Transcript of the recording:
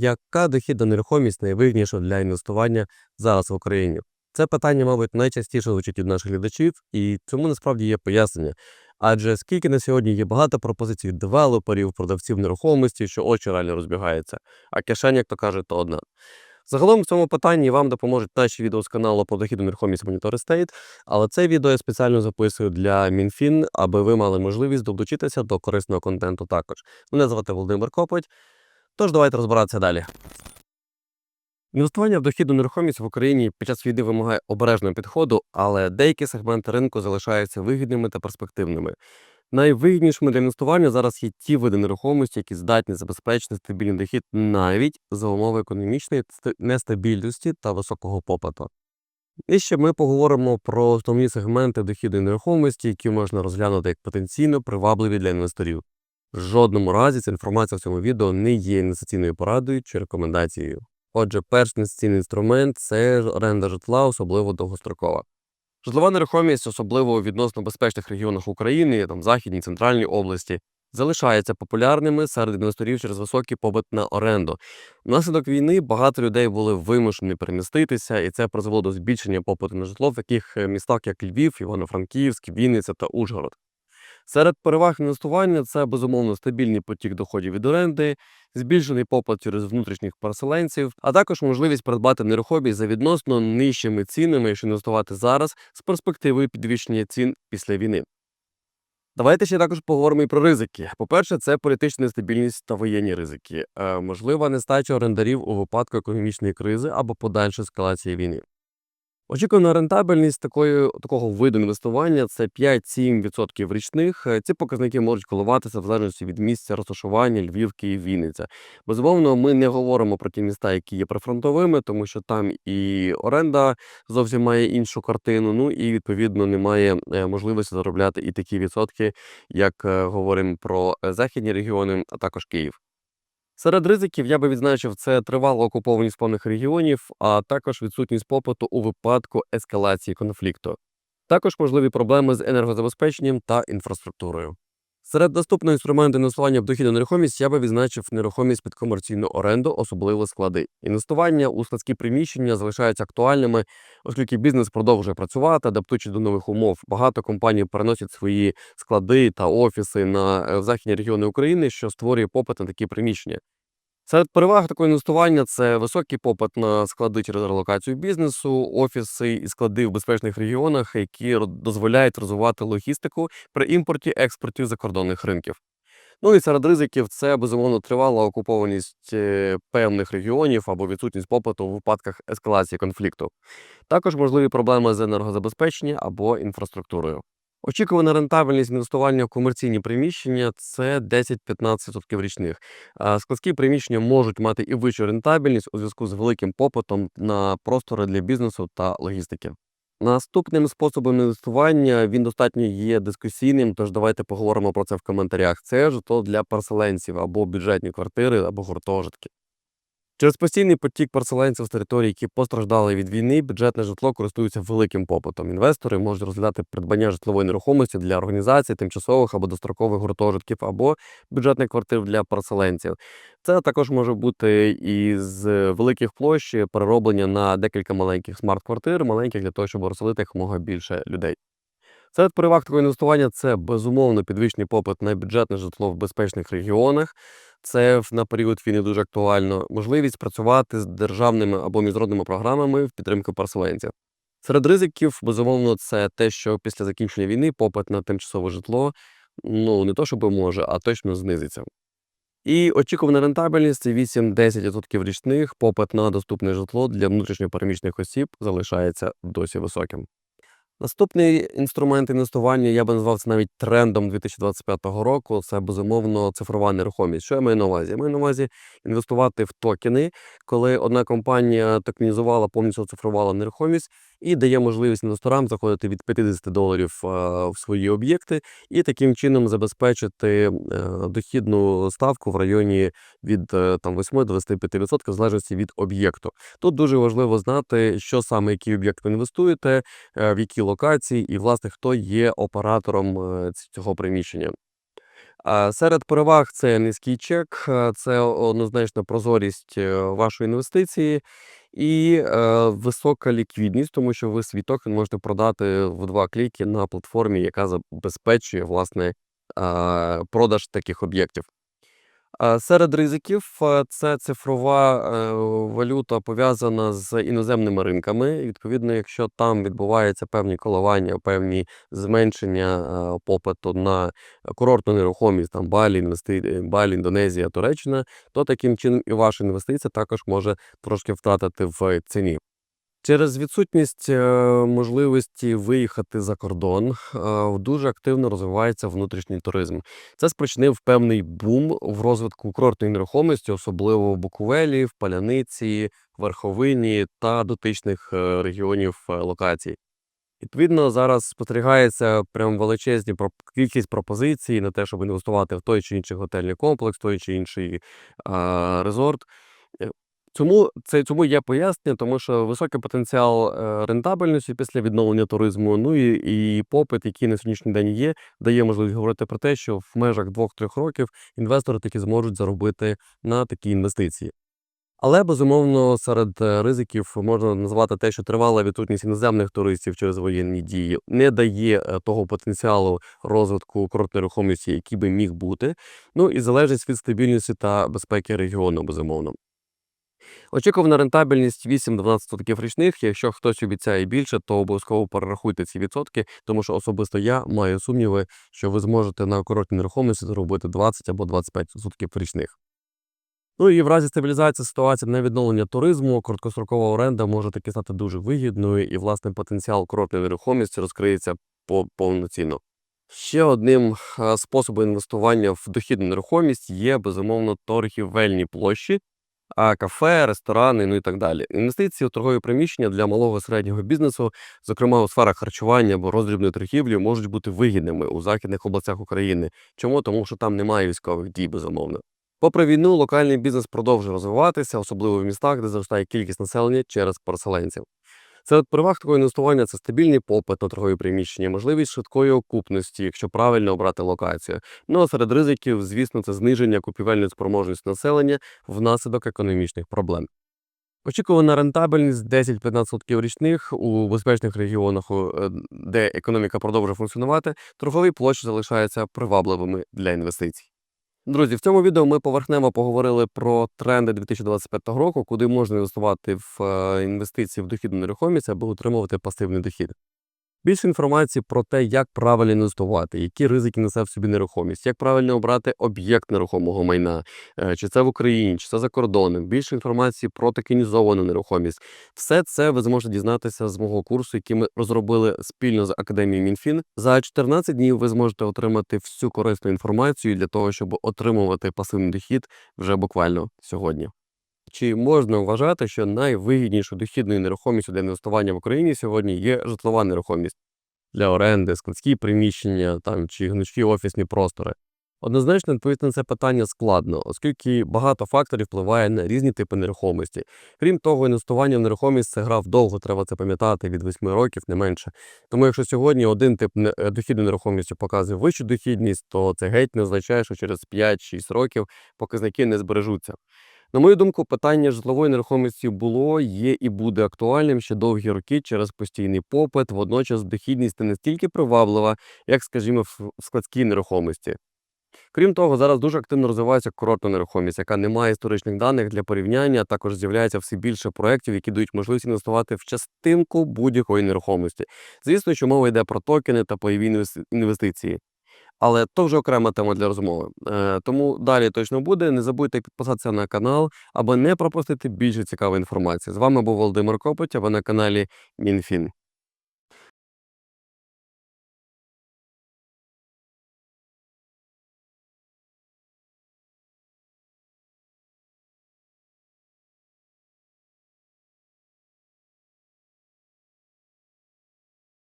Яка дохідна нерухомість найвигідніша для інвестування зараз в Україні? Це питання, мабуть, найчастіше звучить від наших глядачів, і цьому насправді є пояснення. Адже скільки на сьогодні є багато пропозицій девелоперів, продавців нерухомості, що очі реально розбігаються, а кишень, як то кажуть, то одна. Загалом в цьому питанні вам допоможуть наші відео з каналу по дохідну нерухомість Monitor Estate, але це відео я спеціально записую для Мінфін, аби ви мали можливість долучитися до корисного контенту також. Мене звати Володимир Копоть. Тож давайте розбиратися далі. Інвестування в дохідну нерухомість в Україні під час війни вимагає обережного підходу, але деякі сегменти ринку залишаються вигідними та перспективними. Найвигіднішими для інвестування зараз є ті види нерухомості, які здатні забезпечити стабільний дохід навіть за умови економічної нестабільності та високого попиту. І ще ми поговоримо про основні сегменти дохідної нерухомості, які можна розглянути як потенційно привабливі для інвесторів. В жодному разі ця інформація в цьому відео не є інвестиційною порадою чи рекомендацією. Отже, перший інвестиційний інструмент це оренда житла, особливо довгострокова. Житлова нерухомість, особливо у відносно безпечних регіонах України, там західній центральній області, залишається популярними серед інвесторів через високий попит на оренду. Внаслідок війни багато людей були вимушені переміститися, і це призвело до збільшення попиту на житло в таких е, містах, як Львів, Івано-Франківськ, Вінниця та Ужгород. Серед переваг інвестування це безумовно стабільний потік доходів від оренди, збільшений попит через внутрішніх переселенців, а також можливість придбати нерухомість за відносно нижчими цінами, якщо інвестувати зараз з перспективою підвищення цін після війни. Давайте ще також поговоримо і про ризики. По-перше, це політична нестабільність та воєнні ризики, е, можлива нестача орендарів у випадку економічної кризи або подальшої ескалації війни. Очікувана рентабельність такої, такого виду інвестування це 5-7% річних. Е, Ці показники можуть коливатися в залежності від місця розташування Львів, Київ, Вінниця. Безумовно, ми не говоримо про ті міста, які є прифронтовими, тому що там і оренда зовсім має іншу картину. Ну і відповідно немає е, можливості заробляти і такі відсотки, як е, говоримо про західні регіони, а також Київ. Серед ризиків я би відзначив це тривало окупованість певних регіонів, а також відсутність попиту у випадку ескалації конфлікту. Також можливі проблеми з енергозабезпеченням та інфраструктурою. Серед доступного інструменту інвестування в дохідну нерухомість я би відзначив нерухомість під комерційну оренду, особливо склади. Інвестування у складські приміщення залишаються актуальними, оскільки бізнес продовжує працювати, адаптуючи до нових умов. Багато компаній переносять свої склади та офіси на е, західні регіони України, що створює попит на такі приміщення. Серед переваг такого інвестування це високий попит на склади через релокацію бізнесу, офіси і склади в безпечних регіонах, які дозволяють розвивати логістику при імпорті експорті закордонних ринків. Ну і серед ризиків це безумовно тривала окупованість е, певних регіонів або відсутність попиту у випадках ескалації конфлікту. Також можливі проблеми з енергозабезпеченням або інфраструктурою. Очікувана рентабельність інвестування в комерційні приміщення це 10-15% річних. Складські приміщення можуть мати і вищу рентабельність у зв'язку з великим попитом на простори для бізнесу та логістики. Наступним способом інвестування він достатньо є дискусійним, тож давайте поговоримо про це в коментарях. Це житло для переселенців або бюджетні квартири, або гуртожитки. Через постійний потік переселенців з територій, які постраждали від війни, бюджетне житло користується великим попитом. Інвестори можуть розглядати придбання житлової нерухомості для організації тимчасових або дострокових гуртожитків або бюджетних квартир для переселенців. Це також може бути із великих площ перероблення на декілька маленьких смарт-квартир, маленьких для того, щоб розселити якомога більше людей. Серед переваг такого інвестування це безумовно підвищений попит на бюджетне житло в безпечних регіонах. Це на період війни дуже актуально. Можливість працювати з державними або міжнародними програмами в підтримку переселенців. Серед ризиків, безумовно, це те, що після закінчення війни попит на тимчасове житло ну не то, щоб може, а точно знизиться. І очікувана рентабельність це 8-10% річних. Попит на доступне житло для внутрішньопереміщених осіб залишається досі високим. Наступний інструмент інвестування я би назвав це навіть трендом 2025 року. Це безумовно цифрова нерухомість. Що я маю на увазі? Я маю на увазі інвестувати в токени, коли одна компанія токенізувала, повністю оцифрувала нерухомість і дає можливість інвесторам заходити від 50 доларів е, в свої об'єкти і таким чином забезпечити е, дохідну ставку в районі від е, там 8 до 25% в залежності від об'єкту. Тут дуже важливо знати, що саме який об'єкт ви інвестуєте, в якій локації, і власне хто є оператором цього приміщення. Серед переваг це низький чек, це однозначно прозорість вашої інвестиції і е, висока ліквідність, тому що ви свій токен можете продати в два кліки на платформі, яка забезпечує власне е, продаж таких об'єктів. Серед ризиків е, це цифрова е, валюта пов'язана з іноземними ринками. Відповідно, якщо там відбуваються певні коливання, певні зменшення е, попиту на курортну нерухомість, там Балі, інвести... Балі, Індонезія, Туреччина, то таким чином і ваша інвестиція також може трошки втратити в ціні. Через відсутність е, можливості виїхати за кордон е, дуже активно розвивається внутрішній туризм. Це спричинив певний бум в розвитку курортної нерухомості, особливо в Буковелі, в Паляниці, Верховині та дотичних е, регіонів локацій. Відповідно, зараз спостерігається прям величезні кількість пропозицій на те, щоб інвестувати в той чи інший готельний комплекс, той чи інший резорт. Цьому це цьому є пояснення, тому що високий потенціал е, рентабельності після відновлення туризму, ну і і попит, який на сьогоднішній день є, дає можливість говорити про те, що в межах 2-3 років інвестори таки зможуть заробити на такі інвестиції. Але безумовно серед е, ризиків можна назвати те, що тривала відсутність іноземних туристів через воєнні дії не дає е, того потенціалу розвитку курортної рухомості, який би міг бути. Ну і залежить від стабільності та безпеки регіону, безумовно. Очікувана рентабельність 8-12% річних. Якщо хтось обіцяє більше, то обов'язково перерахуйте ці відсотки, тому що особисто я маю сумніви, що ви зможете на коротній нерухомості заробити 20 або 25% річних. Ну і в разі стабілізації ситуації на відновлення туризму, короткострокова оренда може таки стати дуже вигідною, і власне потенціал короткої нерухомості розкриється повноцінно. Ще одним способом інвестування в дохідну нерухомість є безумовно торгівельні площі, а кафе, ресторани, ну і так далі. Інвестиції у торгові приміщення для малого і середнього бізнесу, зокрема у сферах харчування або роздрібної торгівлі, можуть бути вигідними у західних областях України. Чому? Тому що там немає військових дій, безумовно. Попри війну, локальний бізнес продовжує розвиватися, особливо в містах, де зростає кількість населення через переселенців. Серед переваг такого інвестування це стабільний попит на торгові приміщення, можливість швидкої окупності, якщо правильно обрати локацію. Ну а серед ризиків, звісно, це зниження купівельної спроможності населення внаслідок економічних проблем. Очікувана рентабельність 10-15% річних у безпечних регіонах, е, де економіка продовжує функціонувати, торгові площі залишаються привабливими для інвестицій. Друзі, в цьому відео ми поверхнево поговорили про тренди 2025 року, куди можна інвестувати в е, інвестиції в дохідну нерухомість, аби отримувати пасивний дохід. Більше інформації про те, як правильно інвестувати, які ризики несе в собі нерухомість, як правильно обрати об'єкт нерухомого майна, е, чи це в Україні, чи це за кордоном. Більше інформації про токенізовану нерухомість. Все це ви зможете дізнатися з мого курсу, який ми розробили спільно з академією МінФін. За 14 днів ви зможете отримати всю корисну інформацію для того, щоб отримувати пасивний дохід вже буквально сьогодні. Чи можна вважати, що найвигіднішою дохідною нерухомістю для інвестування в Україні сьогодні є житлова нерухомість для оренди, складські приміщення там чи гнучкі офісні простори? Однозначно відповісти на це питання складно, оскільки багато факторів впливає на різні типи нерухомості. Крім того, інвестування в нерухомість це гра вдовго, треба це пам'ятати від 8 років, не менше. Тому якщо сьогодні один тип е, дохідної нерухомості показує вищу дохідність, то це геть не означає, що через 5-6 років показники не збережуться. На мою думку, питання житлової нерухомості було, є і буде актуальним ще довгі роки через постійний попит. Водночас дохідність не настільки приваблива, як, скажімо, в складській нерухомості. Крім того, зараз дуже активно розвивається курортна нерухомість, яка не має історичних даних для порівняння. Також з'являється все більше проєктів, які дають можливість інвестувати в частинку будь-якої нерухомості. Звісно, що мова йде про токени та пайові інвестиції. Але то вже окрема тема для розмови. Е, Тому далі точно буде. Не забудьте підписатися на канал, аби не пропустити більше цікавої інформації. З вами був Володимир Копоть, а ви на каналі МінФін.